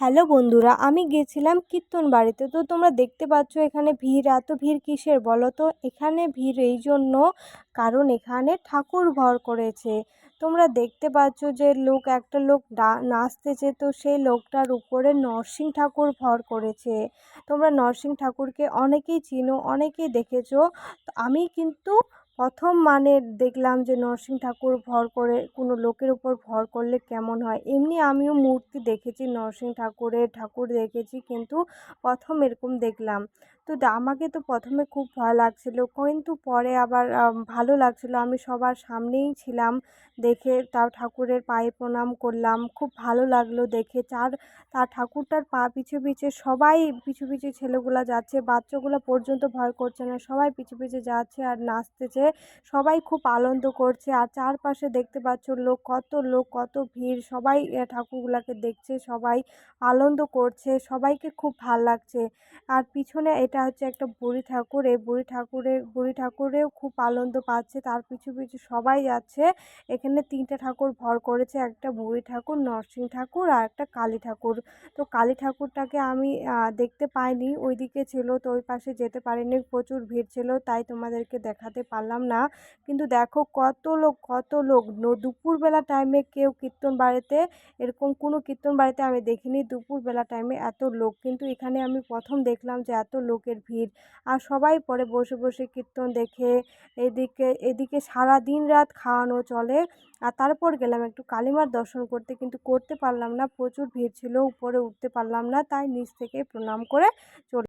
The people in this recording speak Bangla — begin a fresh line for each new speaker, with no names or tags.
হ্যালো বন্ধুরা, আমি গেছিলাম কীর্তন বাড়িতে। তো তোমরা দেখতে পাচ্ছ এখানে ভিড়, এত ভিড় কিসের বলো তো? এখানে ভিড় এই জন্য কারণ এখানে ঠাকুর ভর করেছে। তোমরা দেখতে পাচ্ছ যে লোক, একটা লোক নাচতেছে, তো সেই লোকটার উপরে নরসিংহ ঠাকুর ভর করেছে। তোমরা নরসিং ঠাকুরকে অনেকেই চিনো, অনেকেই দেখেছ। আমি কিন্তু প্রথম মানে দেখলাম যে নরসিংহ ঠাকুর ভর করে কোনো লোকের উপর ভর করলে কেমন হয়? এমনি আমিও মূর্তি দেখেছি, নরসিংহ ঠাকুরের ঠাকুর দেখেছি, কিন্তু প্রথম এরকম দেখলাম। তো আমাকে তো প্রথমে খুব ভয় লাগছিল, কিন্তু পরে আবার ভালো লাগছিল। আমি সবার সামনেই ছিলাম, দেখে তাও ঠাকুরের পায়ে প্রণাম করলাম, খুব ভালো লাগল দেখে। চার, তার ঠাকুরটার পা পিছু পিছে, সবাই পিছু পিছু ছেলেগুলো যাচ্ছে, বাচ্চাগুলো পর্যন্ত ভয় করছে না, সবাই পিছু পিছু যাচ্ছে আর নাচতেছে। সবাই খুব আনন্দ করছে। আর চারপাশে দেখতে পাচ্ছ লোক, কত লোক, কত ভিড়। সবাই ঠাকুরগুলাকে দেখছে, সবাই আনন্দ করছে, সবাইকে খুব ভালো লাগছে। আর পিছনে এটা হচ্ছে একটা বুড়ি ঠাকুর। এই বুড়ি ঠাকুরের বুড়ি ঠাকুরেও খুব আনন্দ পাচ্ছে। তার পিছু পিছু সবাই যাচ্ছে। এখানে তিনটে ঠাকুর ভর করেছে। একটা বুড়ি ঠাকুর, নরসিংহ ঠাকুর আর একটা কালী ঠাকুর। তো কালী ঠাকুরটাকে আমি দেখতে পাইনি। ওইদিকে ছিল, তো ওই পাশে যেতে পারিনি। প্রচুর ভিড় ছিল, তাই তোমাদেরকে দেখাতে পারলাম না। কিন্তু দেখো কত লোক কত লোক দুপুরবেলা টাইমে কেউ কীর্তন বাড়িতে এরকম কোনো কীর্তন বাড়িতে আমি দেখিনি। দুপুরবেলা টাইমে এত লোক। কিন্তু এখানে আমি প্রথম দেখলাম যে এত লোকের ভিড়। আর সবাই পরে বসে বসে কীর্তন দেখে, এদিকে এদিকে সারা দিন রাত খাওয়ানো চলে। আর তারপর গেলাম একটু কালীমার দর্শন করতে। কিন্তু করতে পারলাম না। প্রচুর ভিড় ছিল, উপরে উঠতে পারলাম না। তাই নিচ থেকে প্রণাম করে চলে